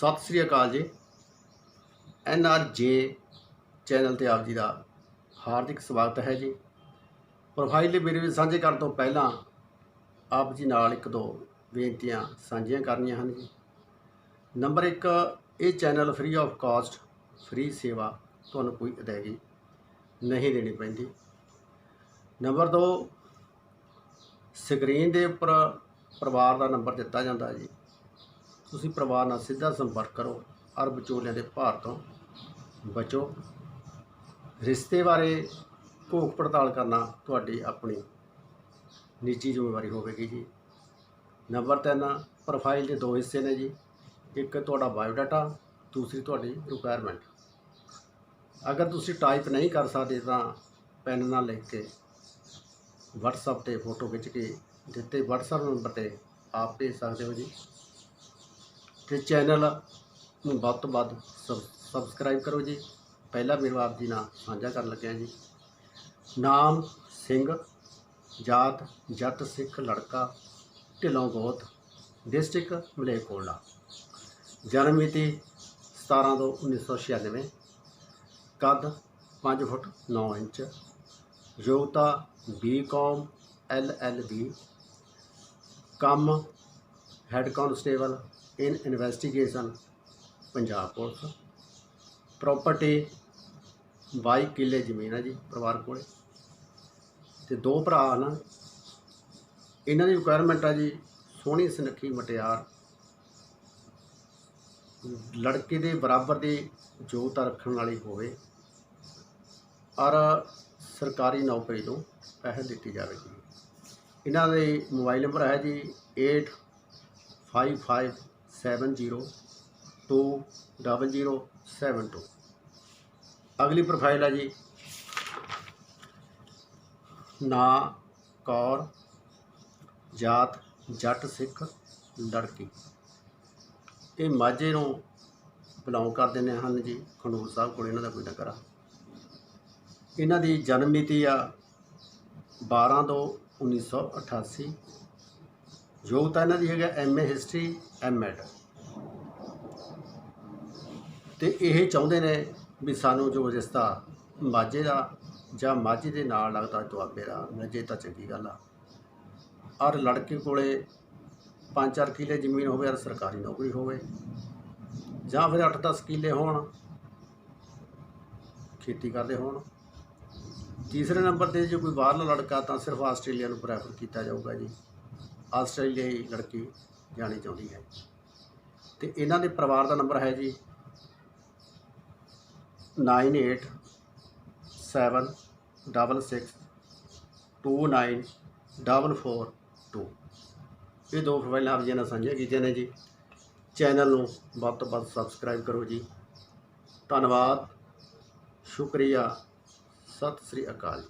ਸਤਿ ਸ੍ਰੀ ਅਕਾਲ ਜੀ। N R ਜੇ channel ਤੇ ਆਪ ਜੀ ਦਾ ਹਾਰਦਿਕ ਸਵਾਗਤ ਹੈ ਜੀ। ਪ੍ਰੋਫਾਈਲ ਦੇ ਵੀਡੀਓ ਵਿੱਚ ਸਾਂਝੇ ਕਰਨ ਤੋਂ ਪਹਿਲਾਂ ਆਪ ਜੀ ਨਾਲ ਇੱਕ ਦੋ ਬੇਨਤੀਆਂ ਸਾਂਝੀਆਂ ਕਰਨੀਆਂ ਹਨ ਜੀ। ਨੰਬਰ 1 ਇਹ channel free of cost free ਸੇਵਾ ਤੁਹਾਨੂੰ ਕੋਈ ਅਦਾਇਗੀ ਨਹੀਂ ਦੇਣੀ ਪੈਂਦੀ। ਨੰਬਰ 2 ਸਕਰੀਨ ਦੇ ਉੱਪਰ ਪਰਿਵਾਰ ਦਾ ਨੰਬਰ ਦਿੱਤਾ ਜਾਂਦਾ ਜੀ। ਤੁਸੀਂ ਪਰਿਵਾਰ ਨਾਲ ਸਿੱਧਾ ਸੰਪਰਕ ਕਰੋ ਔਰ ਵਿਚੋਲਿਆਂ ਦੇ ਭਾਰ ਤੋਂ ਬਚੋ। ਰਿਸ਼ਤੇ ਬਾਰੇ ਭੋਗ ਪੜਤਾਲ ਕਰਨਾ ਤੁਹਾਡੀ ਆਪਣੀ ਨਿੱਜੀ ਜ਼ਿੰਮੇਵਾਰੀ ਹੋਵੇਗੀ ਜੀ। ਨੰਬਰ 3 ਪ੍ਰੋਫਾਈਲ ਦੇ ਦੋ ਹਿੱਸੇ ਨੇ ਜੀ। ਇੱਕ ਤੁਹਾਡਾ ਬਾਇਓਡਾਟਾ ਦੂਸਰੀ ਤੁਹਾਡੀ ਰਿਕੁਆਇਰਮੈਂਟ ਅਗਰ ਤੁਸੀਂ ਟਾਈਪ ਨਹੀਂ ਕਰ ਸਕਦੇ ਤਾਂ ਪੈਨ ਨਾਲ ਲਿਖ ਕੇ WhatsApp ਤੇ ਫੋਟੋ ਖਿੱਚ ਕੇ ਦਿੱਤੇ WhatsApp ਨੰਬਰ ਤੇ ਆਪ ਭੇਜ ਸਕਦੇ ਹੋ ਜੀ। ਤੇ ਚੈਨਲ ਨੂੰ ਵੱਧ ਤੋਂ ਵੱਧ ਸਬ- ਸਬਸਕ੍ਰਾਈਬ ਕਰੋ ਜੀ। ਪਹਿਲਾ ਮੇਰਾ ਆਪ ਜੀ ਨਾਲ ਸਾਂਝਾ ਕਰਨ ਲੱਗਿਆ ਜੀ। ਨਾਮ ਸਿੰਘ, ਜਾਤ, ਜੱਟ, ਸਿੱਖ, ਲੜਕਾ, ਢਿੱਲੋਂ ਗੋਤ, ਡਿਸਟ੍ਰਿਕਟ ਮਲੇਕੋਲਾ ਜਨਮ ਮਿਤੀ 17 ਤੋਂ 1996 ਕੱਦ 5 ਫੁੱਟ 9 ਇੰਚ, ਯੋਗਤਾ ਬੀਕਾਮ ਐਲਐਲਬੀ ਕੰਮ head constable in investigation Punjab police property 22 ਕਿੱਲੇ ਜ਼ਮੀਨ ਹੈ ਜੀ ਪਰਿਵਾਰ ਕੋਲੇ। ਤੇ ਦੋ ਭਰਾ ਹਨ ਇਹਨਾਂ ਦੀ ਰਿਕੁਆਇਰਮੈਂਟ ਆ ਜੀ ਸੋਹਣੀ ਸੁਨੱਖੀ ਮਟਿਆਰ। ਲੜਕੇ ਦੇ ਬਰਾਬਰ ਦੀ ਯੋਗਤਾ ਰੱਖਣ ਵਾਲੀ ਹੋਵੇ, ਔਰ ਸਰਕਾਰੀ ਨੌਕਰੀ ਤੋਂ ਪੈਸੇ ਦਿੱਤੀ ਜਾਵੇਗੀ ਇਹਨਾਂ ਦੇ ਮੋਬਾਈਲ ਨੰਬਰ ਹੈ ਜੀ 8557020072 ਅਗਲੀ ਪ੍ਰੋਫਾਈਲ ਹੈ ਜੀ। ਨਾਂ, ਕੌਰ, ਜਾਤ, ਜੱਟ, ਸਿੱਖ, ਲੜਕੀ। ਇਹ ਮਾਝੇ ਨੂੰ ਬਿਲੋਂਗ ਕਰਦੇ ਨੇ ਹਨ ਜੀ, ਖੰਡੂਰ ਸਾਹਿਬ ਕੋਲ ਇਹਨਾਂ ਦਾ ਕੋਈ ਨਗਰ ਆ ਇਹਨਾਂ ਦੀ ਜਨਮ ਮਿਤੀ ਆ 12 ਤੋਂ 1988 ਯੋਗਤਾ ਇਹਨਾਂ ਦੀ ਹੈਗਾ ਐਮਏ ਹਿਸਟਰੀ ਐਮਐਡ ਤੇ ਇਹ ਚਾਹੁੰਦੇ ਨੇ ਵੀ ਸਾਨੂੰ ਜੋ ਰਿਸ਼ਤਾ ਮਾਝੇ ਦਾ ਜਾਂ ਮਾਝੇ ਦੇ ਨਾਲ ਲੱਗਦਾ ਦੁਆਬੇ ਦਾ ਮਿਲ ਜੇ ਤਾਂ ਚੰਗੀ ਗੱਲ ਆ। ਔਰ ਲੜਕੇ ਕੋਲੇ 5-4 ਕਿੱਲੇ ਜ਼ਮੀਨ ਹੋਵੇ ਔਰ ਸਰਕਾਰੀ ਨੌਕਰੀ ਹੋਵੇ। ਜਾਂ ਫਿਰ 8-10 ਕਿੱਲੇ ਹੋਣ, ਖੇਤੀ ਕਰਦੇ ਹੋਣ। ਤੀਸਰੇ ਨੰਬਰ ਤੇ ਜੇ ਕੋਈ ਬਾਹਰਲਾ ਲੜਕਾ, ਤਾਂ ਸਿਰਫ ਆਸਟ੍ਰੇਲੀਆ ਨੂੰ ਪ੍ਰੈਫਰ ਕੀਤਾ ਜਾਊਗਾ ਜੀ। ਆਸਟ੍ਰੇਲੀਆ ਹੀ ਲੜਕੀ ਜਾਣੀ ਚਾਹੁੰਦੀ ਹੈ। ਤੇ ਇਹਨਾਂ ਦੇ ਪਰਿਵਾਰ ਦਾ ਨੰਬਰ ਹੈ ਜੀ 9876629442 ਇਹ ਦੋ ਪ੍ਰੋਫਾਈਲਾਂ ਆਪ ਜੀ ਨਾਲ ਸਾਂਝੀਆਂ ਕੀਤੀਆਂ ਨੇ ਜੀ। ਚੈਨਲ ਨੂੰ ਵੱਧ ਤੋਂ ਵੱਧ ਸਬਸਕ੍ਰਾਈਬ ਕਰੋ ਜੀ। ਧੰਨਵਾਦ। ਸ਼ੁਕਰੀਆ। ਸਤਿ ਸ੍ਰੀ ਅਕਾਲ